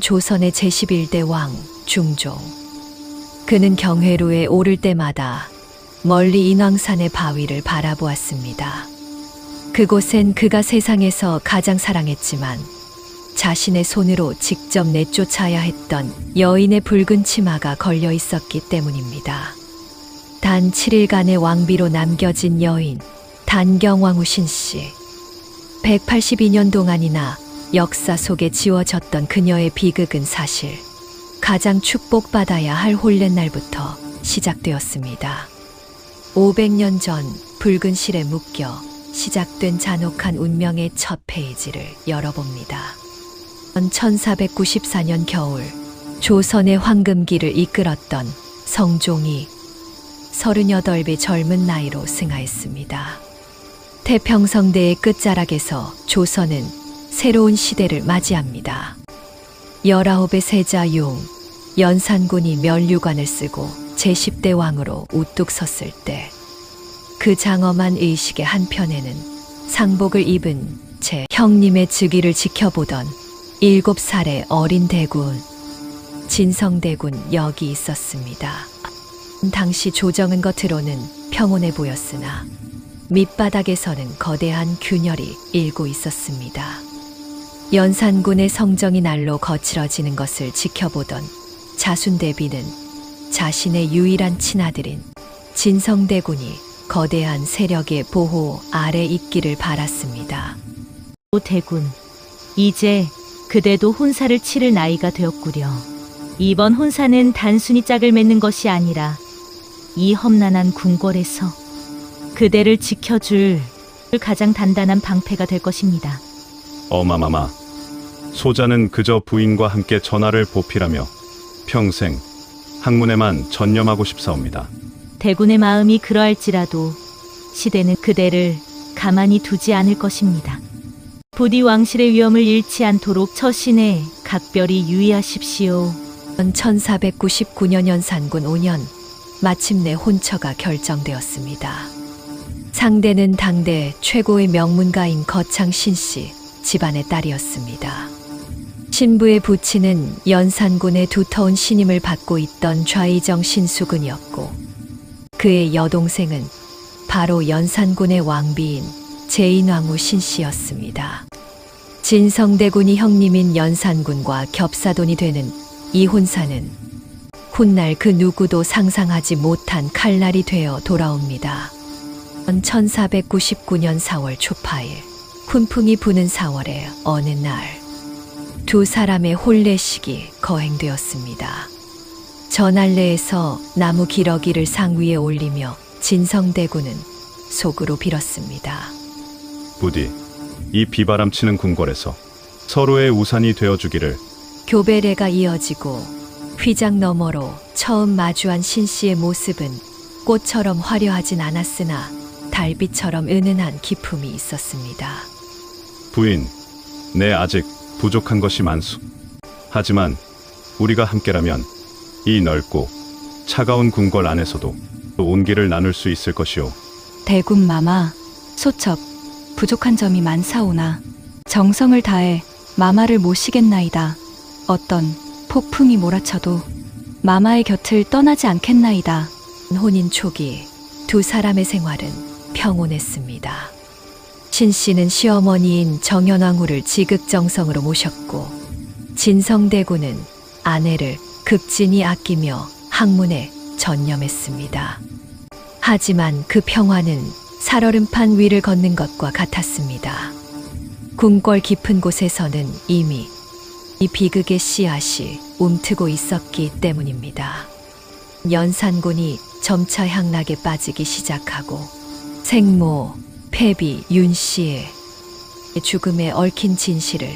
조선의 제11대 왕 중종. 그는 경회로에 오를 때마다 멀리 인왕산의 바위를 바라보았습니다. 그곳엔 그가 세상에서 가장 사랑했지만 자신의 손으로 직접 내쫓아야 했던 여인의 붉은 치마가 걸려 있었기 때문입니다. 단 7일간의 왕비로 남겨진 여인 단경왕후 신씨. 182년 동안이나 역사 속에 지워졌던 그녀의 비극은 사실 가장 축복받아야 할 홀렛날부터 시작되었습니다. 500년 전 붉은 실에 묶여 시작된 잔혹한 운명의 첫 페이지를 열어봅니다. 1494년 겨울 조선의 황금기를 이끌었던 성종이 38배 젊은 나이로 승하했습니다. 태평성대의 끝자락에서 조선은 새로운 시대를 맞이합니다. 19의 세자 용, 연산군이 면류관을 쓰고 제10대 왕으로 우뚝 섰을 때 그 장엄한 의식의 한편에는 상복을 입은 제 형님의 즉위를 지켜보던 7살의 어린 대군, 진성대군 역이 있었습니다. 당시 조정은 겉으로는 평온해 보였으나 밑바닥에서는 거대한 균열이 일고 있었습니다. 연산군의 성정이 날로 거칠어지는 것을 지켜보던 자순대비는 자신의 유일한 친아들인 진성대군이 거대한 세력의 보호 아래 있기를 바랐습니다. 오 대군, 이제 그대도 혼사를 치를 나이가 되었구려. 이번 혼사는 단순히 짝을 맺는 것이 아니라 이 험난한 궁궐에서 그대를 지켜줄 가장 단단한 방패가 될 것입니다. 어마마마. 소자는 그저 부인과 함께 전하를 보필하며 평생 학문에만 전념하고 싶사옵니다. 대군의 마음이 그러할지라도 시대는 그대를 가만히 두지 않을 것입니다. 부디 왕실의 위험을 잃지 않도록 처신에 각별히 유의하십시오. 1499년 연산군 5년 마침내 혼처가 결정되었습니다. 상대는 당대 최고의 명문가인 거창 신 씨 집안의 딸이었습니다. 신부의 부친은 연산군의 두터운 신임을 받고 있던 좌이정 신수근이었고 그의 여동생은 바로 연산군의 왕비인 제인왕후 신씨였습니다. 진성대군이 형님인 연산군과 겹사돈이 되는 이 혼사는 훗날 그 누구도 상상하지 못한 칼날이 되어 돌아옵니다. 1499년 4월 초파일 훈풍이 부는 4월의 어느 날 두 사람의 혼례식이 거행되었습니다. 전할례에서 나무 기러기를 상 위에 올리며 진성대군은 속으로 빌었습니다. 부디 이 비바람치는 궁궐에서 서로의 우산이 되어주기를 교배례가 이어지고 휘장 너머로 처음 마주한 신 씨의 모습은 꽃처럼 화려하진 않았으나 달빛처럼 은은한 기품이 있었습니다. 부인, 내 아직 부족한 것이 많수. 하지만 우리가 함께라면 이 넓고 차가운 궁궐 안에서도 온기를 나눌 수 있을 것이오. 대군 마마, 소첩, 부족한 점이 많사오나 정성을 다해 마마를 모시겠나이다. 어떤 폭풍이 몰아쳐도 마마의 곁을 떠나지 않겠나이다. 혼인 초기 두 사람의 생활은 평온했습니다. 신 씨는 시어머니인 정연왕후를 지극정성으로 모셨고 진성대군은 아내를 극진히 아끼며 학문에 전념했습니다. 하지만 그 평화는 살얼음판 위를 걷는 것과 같았습니다. 궁궐 깊은 곳에서는 이미 이 비극의 씨앗이 움트고 있었기 때문입니다. 연산군이 점차 향락에 빠지기 시작하고 생모, 패비, 윤 씨의 죽음에 얽힌 진실을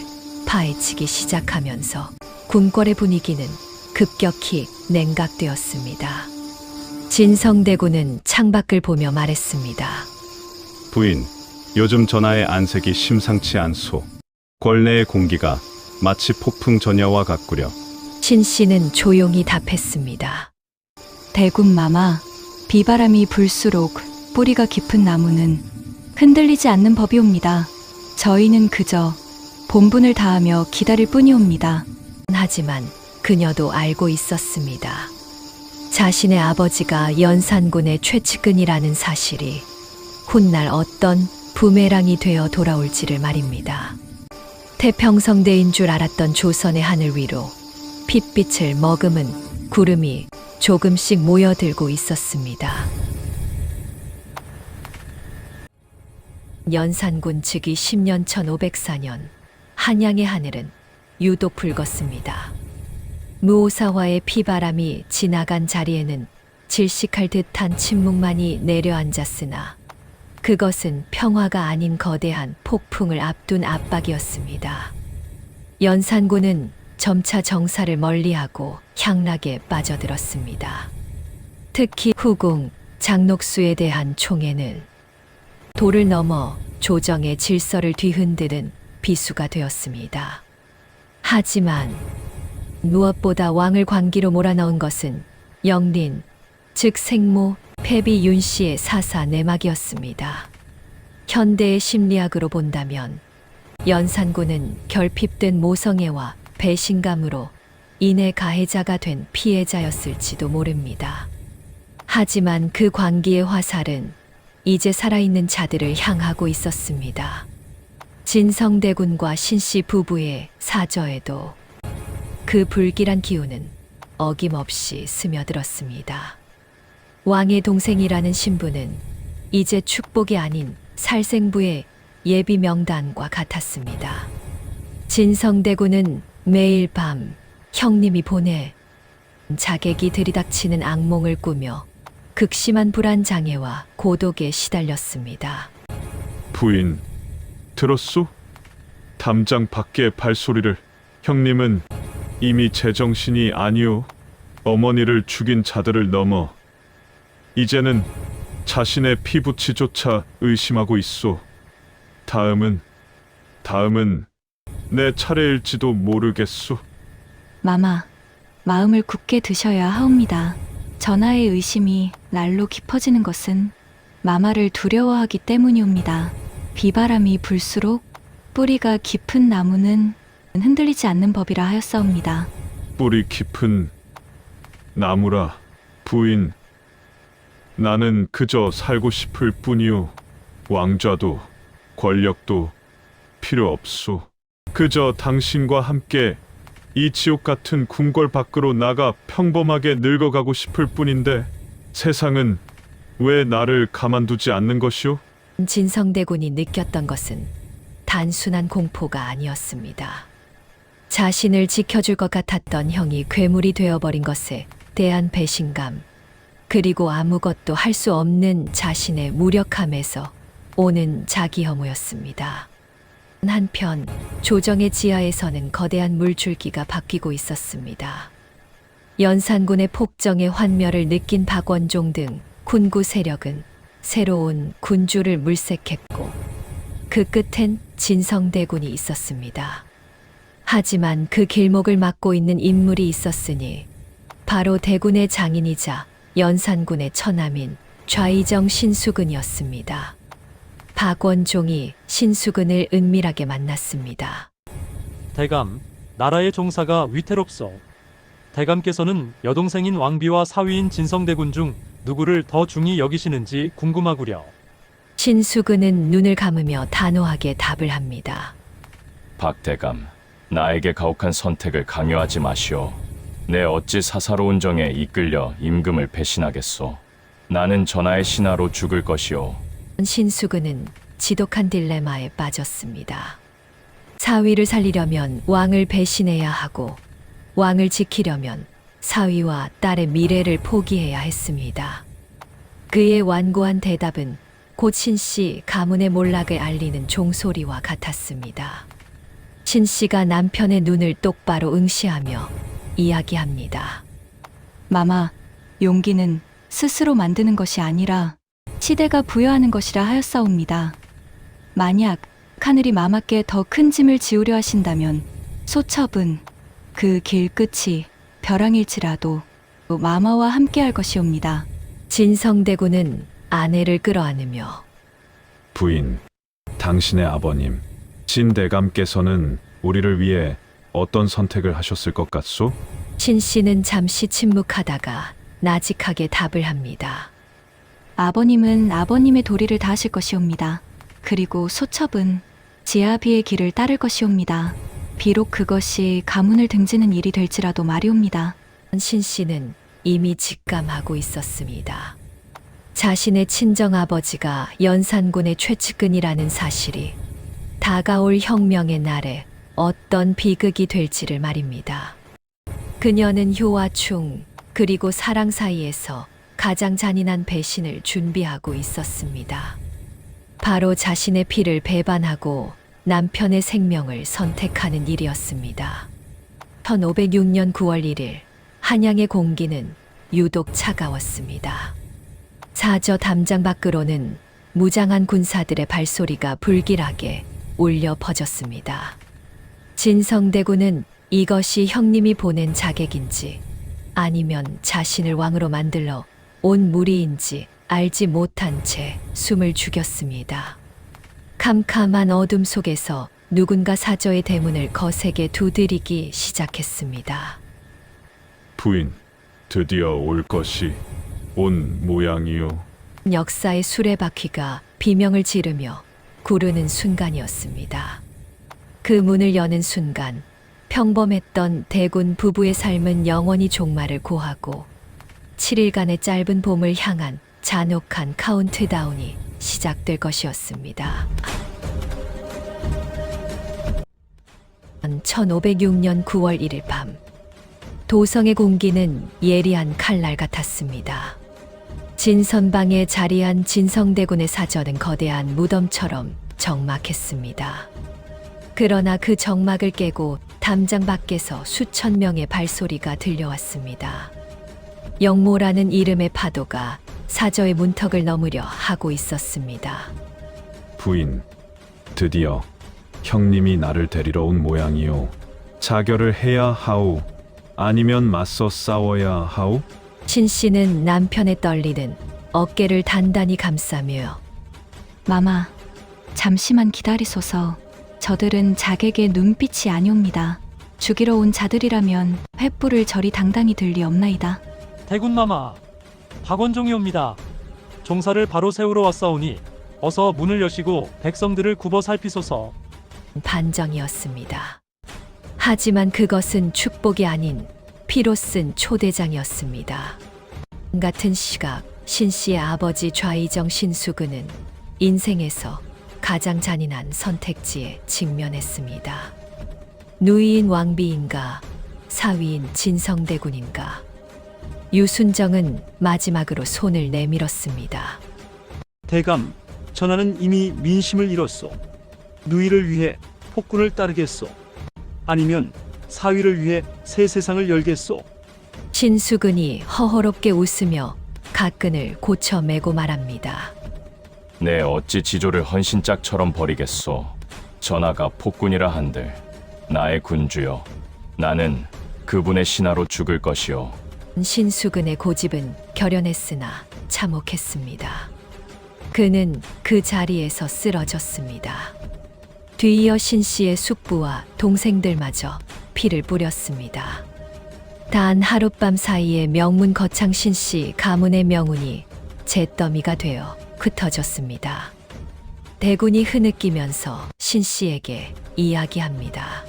파헤치기 시작하면서 궁궐의 분위기는 급격히 냉각되었습니다. 진성대군은 창밖을 보며 말했습니다. 부인, 요즘 전하의 안색이 심상치 않소. 궐내의 공기가 마치 폭풍 전야와 같구려. 신 씨는 조용히 답했습니다. 대군 마마, 비바람이 불수록 뿌리가 깊은 나무는 흔들리지 않는 법이 옵니다. 저희는 그저 본분을 다하며 기다릴 뿐이옵니다. 하지만 그녀도 알고 있었습니다. 자신의 아버지가 연산군의 최측근이라는 사실이 훗날 어떤 부메랑이 되어 돌아올지를 말입니다. 태평성대인 줄 알았던 조선의 하늘 위로 핏빛을 머금은 구름이 조금씩 모여들고 있었습니다. 연산군 즉위 10년 1504년 한양의 하늘은 유독 붉었습니다. 무오사화의 피바람이 지나간 자리에는 질식할 듯한 침묵만이 내려앉았으나 그것은 평화가 아닌 거대한 폭풍을 앞둔 압박이었습니다. 연산군은 점차 정사를 멀리하고 향락에 빠져들었습니다. 특히 후궁 장록수에 대한 총애는 도를 넘어 조정의 질서를 뒤흔드는 비수가 되었습니다. 하지만 무엇보다 왕을 관기로 몰아넣은 것은 영린, 즉 생모 패비 윤 씨의 사사 내막이었습니다. 현대의 심리학으로 본다면 연산군은 결핍된 모성애와 배신감으로 인해 가해자가 된 피해자였을지도 모릅니다. 하지만 그 광기의 화살은 이제 살아있는 자들을 향하고 있었습니다. 진성대군과 신씨 부부의 사저에도 그 불길한 기운은 어김없이 스며들었습니다. 왕의 동생이라는 신분은 이제 축복이 아닌 살생부의 예비 명단과 같았습니다. 진성대군은 매일 밤 형님이 보내 자객이 들이닥치는 악몽을 꾸며 극심한 불안 장애와 고독에 시달렸습니다. 부인, 들었소? 담장 밖의 발소리를 형님은 이미 제정신이 아니오. 어머니를 죽인 자들을 넘어 이제는 자신의 피부치조차 의심하고 있소. 다음은 다음은 내 차례일지도 모르겠소. 마마, 마음을 굳게 드셔야 하옵니다. 전하의 의심이 날로 깊어지는 것은 마마를 두려워하기 때문이옵니다. 비바람이 불수록 뿌리가 깊은 나무는 흔들리지 않는 법이라 하였사옵니다. 뿌리 깊은 나무라 부인 나는 그저 살고 싶을 뿐이오 왕좌도 권력도 필요 없소 그저 당신과 함께 이 지옥 같은 궁궐 밖으로 나가 평범하게 늙어가고 싶을 뿐인데 세상은 왜 나를 가만두지 않는 것이오? 진성대군이 느꼈던 것은 단순한 공포가 아니었습니다. 자신을 지켜줄 것 같았던 형이 괴물이 되어버린 것에 대한 배신감, 그리고 아무것도 할 수 없는 자신의 무력함에서 오는 자기 혐오였습니다. 한편 조정의 지하에서는 거대한 물줄기가 바뀌고 있었습니다. 연산군의 폭정의 환멸을 느낀 박원종 등 군구 세력은 새로운 군주를 물색했고 그 끝엔 진성대군이 있었습니다. 하지만 그 길목을 막고 있는 인물이 있었으니 바로 대군의 장인이자 연산군의 처남인 좌이정 신수근이었습니다. 박원종이 신수근을 은밀하게 만났습니다. 대감, 나라의 종사가 위태롭소. 대감께서는 여동생인 왕비와 사위인 진성대군 중 누구를 더 중히 여기시는지 궁금하구려. 신수근은 눈을 감으며 단호하게 답을 합니다. 박대감, 나에게 가혹한 선택을 강요하지 마시오. 내 어찌 사사로운 정에 이끌려 임금을 배신하겠소. 나는 전하의 신하로 죽을 것이오. 신수근은 지독한 딜레마에 빠졌습니다. 사위를 살리려면 왕을 배신해야 하고 왕을 지키려면 사위와 딸의 미래를 포기해야 했습니다. 그의 완고한 대답은 곧 신 씨 가문의 몰락을 알리는 종소리와 같았습니다. 신 씨가 남편의 눈을 똑바로 응시하며 이야기합니다. 마마, 용기는 스스로 만드는 것이 아니라 시대가 부여하는 것이라 하였사옵니다. 만약 하늘이 마마께 더 큰 짐을 지우려 하신다면 소첩은 그 길 끝이 벼랑일지라도 마마와 함께할 것이옵니다. 진성대군은 아내를 끌어안으며 부인, 당신의 아버님 진대감께서는 우리를 위해 어떤 선택을 하셨을 것 같소? 신 씨는 잠시 침묵하다가 나직하게 답을 합니다. 아버님은 아버님의 도리를 다하실 것이옵니다. 그리고 소첩은 지아비의 길을 따를 것이옵니다. 비록 그것이 가문을 등지는 일이 될지라도 말이옵니다. 신 씨는 이미 직감하고 있었습니다. 자신의 친정 아버지가 연산군의 최측근이라는 사실이 다가올 혁명의 날에 어떤 비극이 될지를 말입니다. 그녀는 효와 충 그리고 사랑 사이에서 가장 잔인한 배신을 준비하고 있었습니다. 바로 자신의 피를 배반하고 남편의 생명을 선택하는 일이었습니다. 1506년 9월 1일 한양의 공기는 유독 차가웠습니다. 사저 담장 밖으로는 무장한 군사들의 발소리가 불길하게 울려 퍼졌습니다. 진성대군은 이것이 형님이 보낸 자객인지 아니면 자신을 왕으로 만들러 온 무리인지 알지 못한 채 숨을 죽였습니다. 캄캄한 어둠 속에서 누군가 사저의 대문을 거세게 두드리기 시작했습니다. 부인, 드디어 올 것이 온 모양이요. 역사의 수레바퀴가 비명을 지르며 구르는 순간이었습니다. 그 문을 여는 순간 평범했던 대군 부부의 삶은 영원히 종말을 고하고 7일간의 짧은 봄을 향한 잔혹한 카운트다운이 시작될 것이었습니다. 1506년 9월 1일 밤 도성의 공기는 예리한 칼날 같았습니다. 진선방에 자리한 진성대군의 사전은 거대한 무덤처럼 적막했습니다. 그러나 그 적막을 깨고 담장 밖에서 수천 명의 발소리가 들려왔습니다. 영모라는 이름의 파도가 사저의 문턱을 넘으려 하고 있었습니다. 부인, 드디어 형님이 나를 데리러 온 모양이요. 자결을 해야 하오. 아니면 맞서 싸워야 하오? 신 씨는 남편의 떨리는 어깨를 단단히 감싸며 마마, 잠시만 기다리소서. 저들은 자객의 눈빛이 아니옵니다. 죽이러 온 자들이라면 횃불을 저리 당당히 들리 없나이다. 대군마마, 박원종이옵니다. 종사를 바로 세우러 왔사오니 어서 문을 여시고 백성들을 굽어 살피소서. 반정이었습니다. 하지만 그것은 축복이 아닌 피로 쓴 초대장이었습니다. 같은 시각 신 씨의 아버지 좌이정 신수근은 인생에서 가장 잔인한 선택지에 직면했습니다. 누이인 왕비인가 사위인 진성대군인가 유순정은 마지막으로 손을 내밀었습니다. 대감, 전하는 이미 민심을 잃었소. 누이를 위해 폭군을 따르겠소. 아니면 사위를 위해 새 세상을 열겠소. 신수근이 허허롭게 웃으며 가끈을 고쳐 매고 말합니다. 내 어찌 지조를 헌신짝처럼 버리겠소. 전하가 폭군이라 한들 나의 군주여, 나는 그분의 신하로 죽을 것이오. 신수근의 고집은 결연했으나 참혹했습니다. 그는 그 자리에서 쓰러졌습니다. 뒤이어 신 씨의 숙부와 동생들마저 피를 뿌렸습니다. 단 하룻밤 사이에 명문 거창 신씨 가문의 명운이 잿더미가 되어 흩어졌습니다. 대군이 흐느끼면서 신 씨에게 이야기합니다.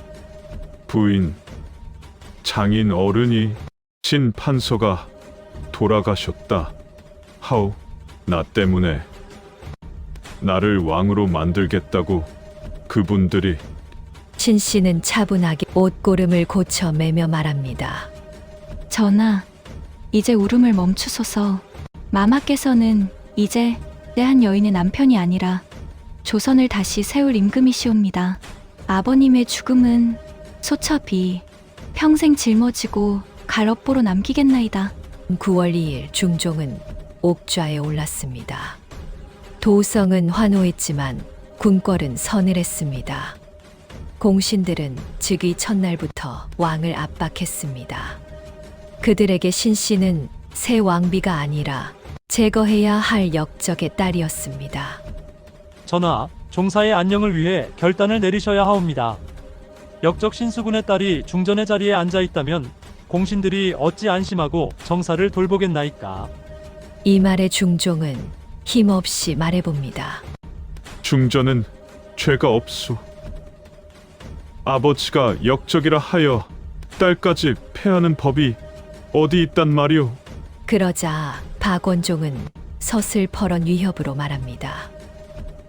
부인, 장인 어른이 신 판서가 돌아가셨다. 하오, 나 때문에 나를 왕으로 만들겠다고 그분들이 신 씨는 차분하게 옷고름을 고쳐 매며 말합니다. 전하, 이제 울음을 멈추소서. 마마께서는 이제 때한 여인의 남편이 아니라 조선을 다시 세울 임금이시옵니다. 아버님의 죽음은 소첩이 평생 짊어지고 갈업보로 남기겠나이다. 9월 2일 중종은 옥좌에 올랐습니다. 도성은 환호했지만 군궐은 서늘했습니다. 공신들은 즉위 첫날부터 왕을 압박했습니다. 그들에게 신씨는 새 왕비가 아니라 제거해야 할 역적의 딸이었습니다. 전하, 종사의 안녕을 위해 결단을 내리셔야 하옵니다. 역적 신수군의 딸이 중전의 자리에 앉아 있다면 공신들이 어찌 안심하고 정사를 돌보겠나이까. 이 말에 중종은 힘없이 말해봅니다. 중전은 죄가 없소. 아버지가 역적이라 하여 딸까지 패하는 법이 어디 있단 말이오. 그러자 박원종은 서슬퍼런 위협으로 말합니다.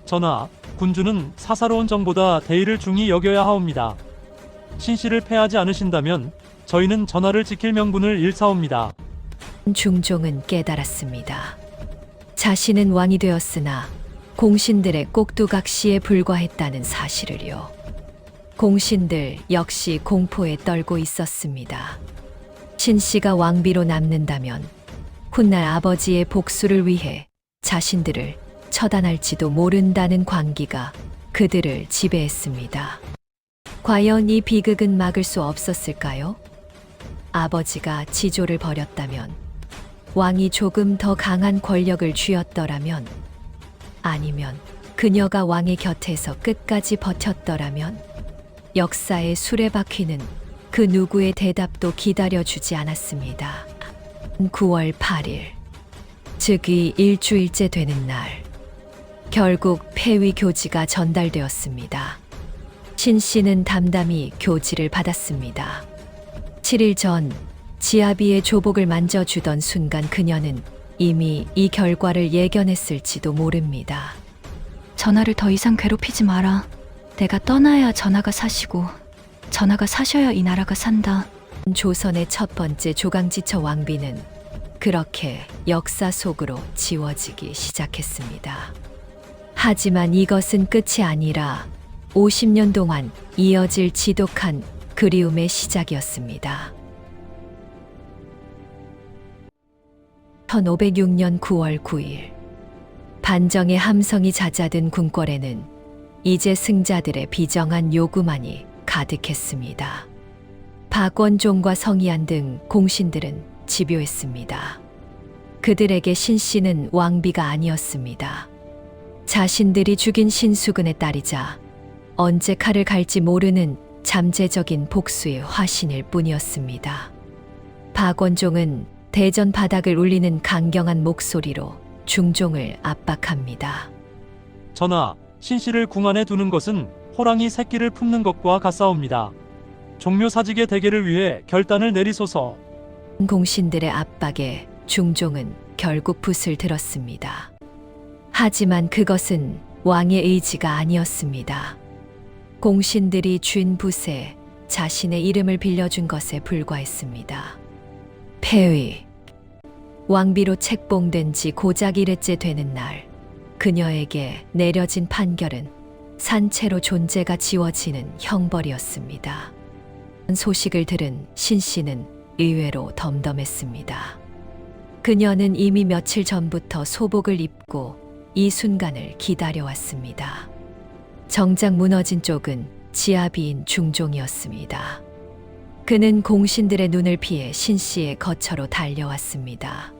전하, 군주는 사사로운 정보다 대의를 중히 여겨야 하옵니다. 신씨를 패하지 않으신다면 저희는 전하를 지킬 명분을 잃사옵니다. 중종은 깨달았습니다. 자신은 왕이 되었으나 공신들의 꼭두각시에 불과했다는 사실을요. 공신들 역시 공포에 떨고 있었습니다. 신 씨가 왕비로 남는다면 훗날 아버지의 복수를 위해 자신들을 처단할지도 모른다는 광기가 그들을 지배했습니다. 과연 이 비극은 막을 수 없었을까요? 아버지가 지조를 벌였다면 왕이 조금 더 강한 권력을 쥐었더라면 아니면 그녀가 왕의 곁에서 끝까지 버텼더라면 역사의 수레바퀴는 그 누구의 대답도 기다려주지 않았습니다. 9월 8일, 즉위 일주일째 되는 날, 결국 폐위 교지가 전달되었습니다. 신 씨는 담담히 교지를 받았습니다. 7일 전 지아비의 조복을 만져주던 순간 그녀는 이미 이 결과를 예견했을지도 모릅니다. 전하를 더 이상 괴롭히지 마라. 내가 떠나야 전하가 사시고 전하가 사셔야 이 나라가 산다. 조선의 첫 번째 조강지처 왕비는 그렇게 역사 속으로 지워지기 시작했습니다. 하지만 이것은 끝이 아니라 50년 동안 이어질 지독한 그리움의 시작이었습니다. 1506년 9월 9일 반정의 함성이 잦아든 궁궐에는 이제 승자들의 비정한 요구만이 가득했습니다. 박원종과 성희안 등 공신들은 집요했습니다. 그들에게 신 씨는 왕비가 아니었습니다. 자신들이 죽인 신수근의 딸이자 언제 칼을 갈지 모르는 잠재적인 복수의 화신일 뿐이었습니다. 박원종은 대전 바닥을 울리는 강경한 목소리로 중종을 압박합니다. 전하, 신씨를 궁 안에 두는 것은 호랑이 새끼를 품는 것과 같사옵니다. 종묘 사직의 대계를 위해 결단을 내리소서. 공신들의 압박에 중종은 결국 붓을 들었습니다. 하지만 그것은 왕의 의지가 아니었습니다. 공신들이 쥔 붓에 자신의 이름을 빌려준 것에 불과했습니다. 폐위. 왕비로 책봉된 지 고작 일회째 되는 날, 그녀에게 내려진 판결은 산채로 존재가 지워지는 형벌이었습니다. 소식을 들은 신 씨는 의외로 덤덤했습니다. 그녀는 이미 며칠 전부터 소복을 입고 이 순간을 기다려왔습니다. 정작 무너진 쪽은 지아비인 중종이었습니다. 그는 공신들의 눈을 피해 신 씨의 거처로 달려왔습니다.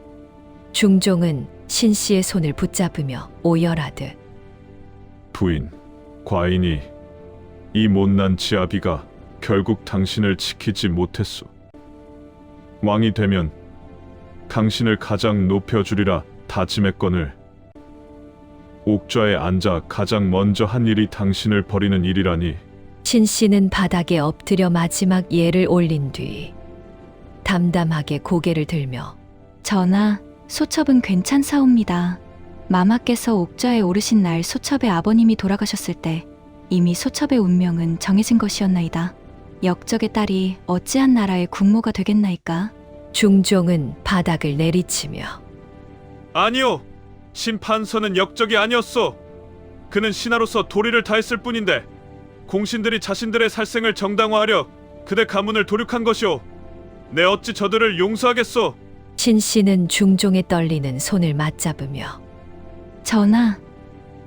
중종은 신 씨의 손을 붙잡으며 오열하듯 부인, 과인이 이 못난 지아비가 결국 당신을 지키지 못했소. 왕이 되면 당신을 가장 높여주리라 다짐했거늘 옥좌에 앉아 가장 먼저 한 일이 당신을 버리는 일이라니 신 씨는 바닥에 엎드려 마지막 예를 올린 뒤 담담하게 고개를 들며 전하, 소첩은 괜찮사옵니다. 마마께서 옥좌에 오르신 날 소첩의 아버님이 돌아가셨을 때 이미 소첩의 운명은 정해진 것이었나이다. 역적의 딸이 어찌한 나라의 국모가 되겠나이까? 중종은 바닥을 내리치며 아니요. 심판서는 역적이 아니었소. 그는 신하로서 도리를 다했을 뿐인데 공신들이 자신들의 살생을 정당화하려 그대 가문을 도륙한 것이오. 내 어찌 저들을 용서하겠소? 신 씨는 중종의 떨리는 손을 맞잡으며 전하,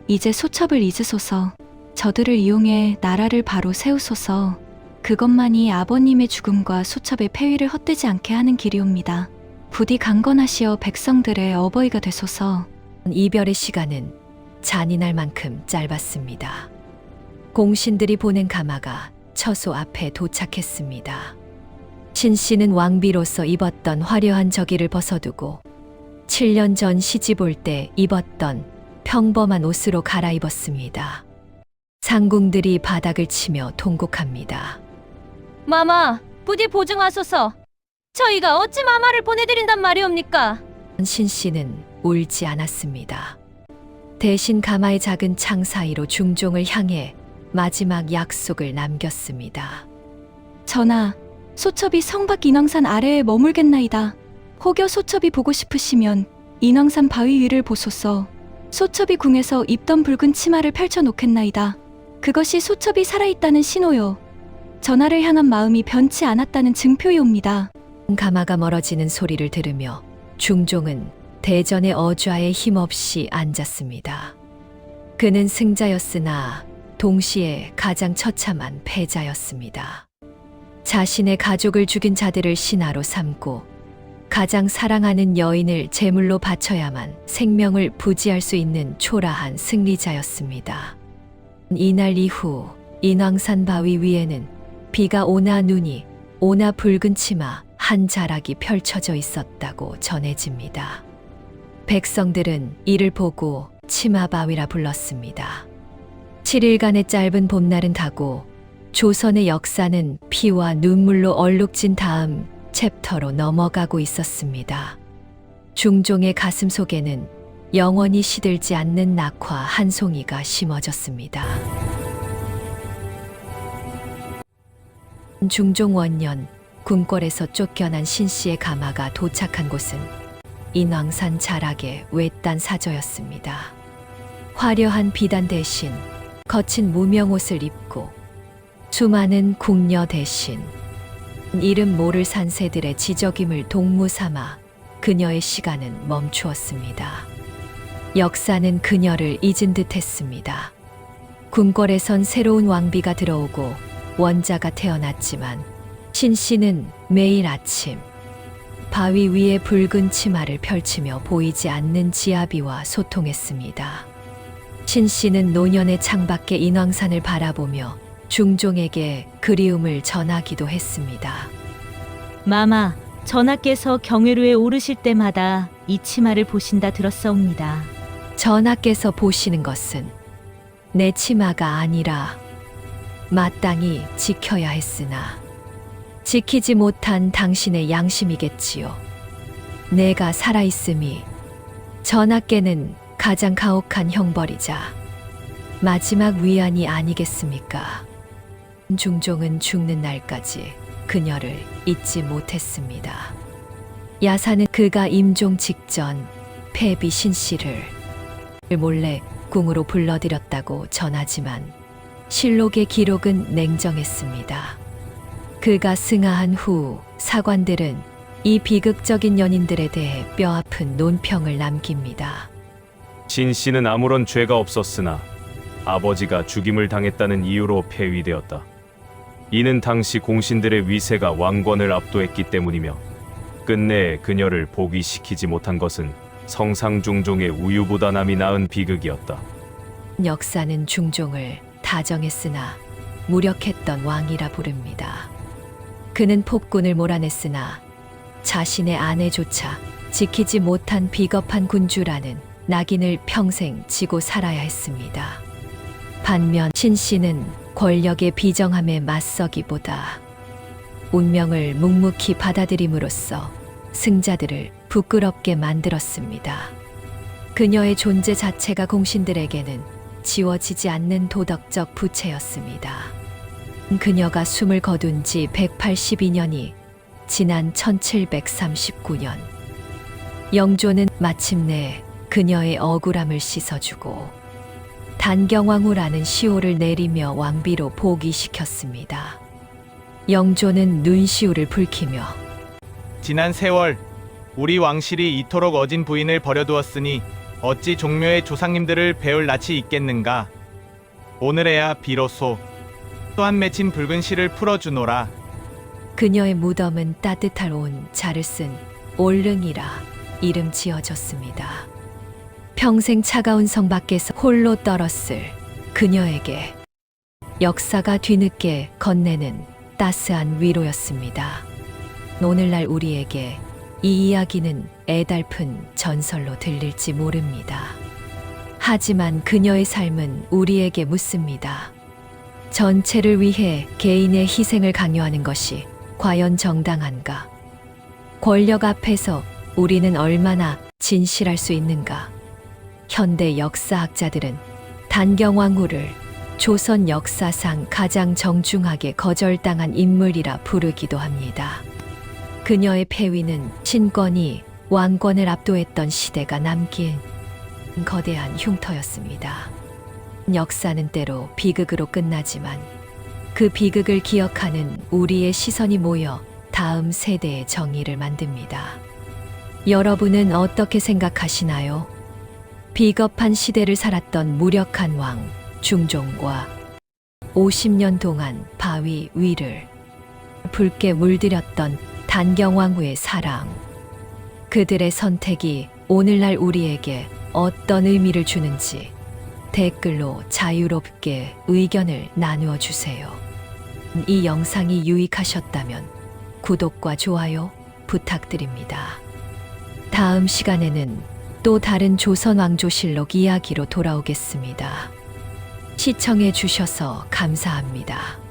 이제 소첩을 잊으소서. 저들을 이용해 나라를 바로 세우소서. 그것만이 아버님의 죽음과 소첩의 폐위를 헛되지 않게 하는 길이옵니다. 부디 강건하시어 백성들의 어버이가 되소서. 이별의 시간은 잔인할 만큼 짧았습니다. 공신들이 보낸 가마가 처소 앞에 도착했습니다. 신 씨는 왕비로서 입었던 화려한 저기를 벗어두고 7년 전 시집 올 때 입었던 평범한 옷으로 갈아입었습니다. 상궁들이 바닥을 치며 통곡합니다. 마마, 부디 보증하소서. 저희가 어찌 마마를 보내드린단 말이옵니까? 신 씨는 울지 않았습니다. 대신 가마의 작은 창 사이로 중종을 향해 마지막 약속을 남겼습니다. 전하, 소첩이 성박 인왕산 아래에 머물겠나이다. 혹여 소첩이 보고 싶으시면 인왕산 바위 위를 보소서. 소첩이 궁에서 입던 붉은 치마를 펼쳐 놓겠나이다. 그것이 소첩이 살아있다는 신호요. 전하를 향한 마음이 변치 않았다는 증표이옵니다. 가마가 멀어지는 소리를 들으며 중종은 대전의 어좌에 힘없이 앉았습니다. 그는 승자였으나 동시에 가장 처참한 패자였습니다. 자신의 가족을 죽인 자들을 신하로 삼고 가장 사랑하는 여인을 제물로 바쳐야만 생명을 부지할 수 있는 초라한 승리자였습니다. 이날 이후 인왕산 바위 위에는 비가 오나 눈이 오나 붉은 치마 한 자락이 펼쳐져 있었다고 전해집니다. 백성들은 이를 보고 치마바위라 불렀습니다. 7일간의 짧은 봄날은 가고 조선의 역사는 피와 눈물로 얼룩진 다음 챕터로 넘어가고 있었습니다. 중종의 가슴 속에는 영원히 시들지 않는 낙화 한 송이가 심어졌습니다. 중종 원년 궁궐에서 쫓겨난 신 씨의 가마가 도착한 곳은 인왕산 자락의 외딴 사저였습니다. 화려한 비단 대신 거친 무명 옷을 입고 수많은 궁녀 대신 이름 모를 산새들의 지적임을 동무 삼아 그녀의 시간은 멈추었습니다. 역사는 그녀를 잊은 듯 했습니다. 궁궐에선 새로운 왕비가 들어오고 원자가 태어났지만 신 씨는 매일 아침 바위 위에 붉은 치마를 펼치며 보이지 않는 지아비와 소통했습니다. 신 씨는 노년의 창밖의 인왕산을 바라보며 중종에게 그리움을 전하기도 했습니다. 마마, 전하께서 경회로에 오르실 때마다 이 치마를 보신다 들었사옵니다. 전하께서 보시는 것은 내 치마가 아니라 마땅히 지켜야 했으나 지키지 못한 당신의 양심이겠지요. 내가 살아있음이 전하께는 가장 가혹한 형벌이자 마지막 위안이 아니겠습니까? 중종은 죽는 날까지 그녀를 잊지 못했습니다. 야사는 그가 임종 직전 패비 신 씨를 몰래 궁으로 불러들였다고 전하지만 실록의 기록은 냉정했습니다. 그가 승하한 후 사관들은 이 비극적인 연인들에 대해 뼈아픈 논평을 남깁니다. 신 씨는 아무런 죄가 없었으나 아버지가 죽임을 당했다는 이유로 폐위되었다. 이는 당시 공신들의 위세가 왕권을 압도했기 때문이며 끝내 그녀를 복위시키지 못한 것은 성상중종의 우유보다 남이 나은 비극이었다. 역사는 중종을 다정했으나 무력했던 왕이라 부릅니다. 그는 폭군을 몰아냈으나 자신의 아내조차 지키지 못한 비겁한 군주라는 낙인을 평생 지고 살아야 했습니다. 반면 신 씨는 권력의 비정함에 맞서기보다 운명을 묵묵히 받아들임으로써 승자들을 부끄럽게 만들었습니다. 그녀의 존재 자체가 공신들에게는 지워지지 않는 도덕적 부채였습니다. 그녀가 숨을 거둔 지 182년이 지난 1739년. 영조는 마침내 그녀의 억울함을 씻어주고 단경왕후라는 시호를 내리며 왕비로 복위시켰습니다. 영조는 눈시울을 붉히며 지난 세월 우리 왕실이 이토록 어진 부인을 버려두었으니 어찌 종묘의 조상님들을 배울 낯이 있겠는가 오늘에야 비로소 또한 맺힌 붉은 실을 풀어주노라 그녀의 무덤은 따뜻할 온 자를 쓴 올릉이라 이름 지어졌습니다. 평생 차가운 성 밖에서 홀로 떨었을 그녀에게 역사가 뒤늦게 건네는 따스한 위로였습니다. 오늘날 우리에게 이 이야기는 애달픈 전설로 들릴지 모릅니다. 하지만 그녀의 삶은 우리에게 묻습니다. 전체를 위해 개인의 희생을 강요하는 것이 과연 정당한가? 권력 앞에서 우리는 얼마나 진실할 수 있는가? 현대 역사학자들은 단경왕후를 조선 역사상 가장 정중하게 거절당한 인물이라 부르기도 합니다. 그녀의 폐위는 신권이 왕권을 압도했던 시대가 남긴 거대한 흉터였습니다. 역사는 때로 비극으로 끝나지만 그 비극을 기억하는 우리의 시선이 모여 다음 세대의 정의를 만듭니다. 여러분은 어떻게 생각하시나요? 비겁한 시대를 살았던 무력한 왕 중종과 50년 동안 바위 위를 붉게 물들였던 단경왕후의 사랑. 그들의 선택이 오늘날 우리에게 어떤 의미를 주는지 댓글로 자유롭게 의견을 나누어 주세요. 이 영상이 유익하셨다면 구독과 좋아요 부탁드립니다. 다음 시간에는 또 다른 조선 왕조실록 이야기로 돌아오겠습니다. 시청해 주셔서 감사합니다.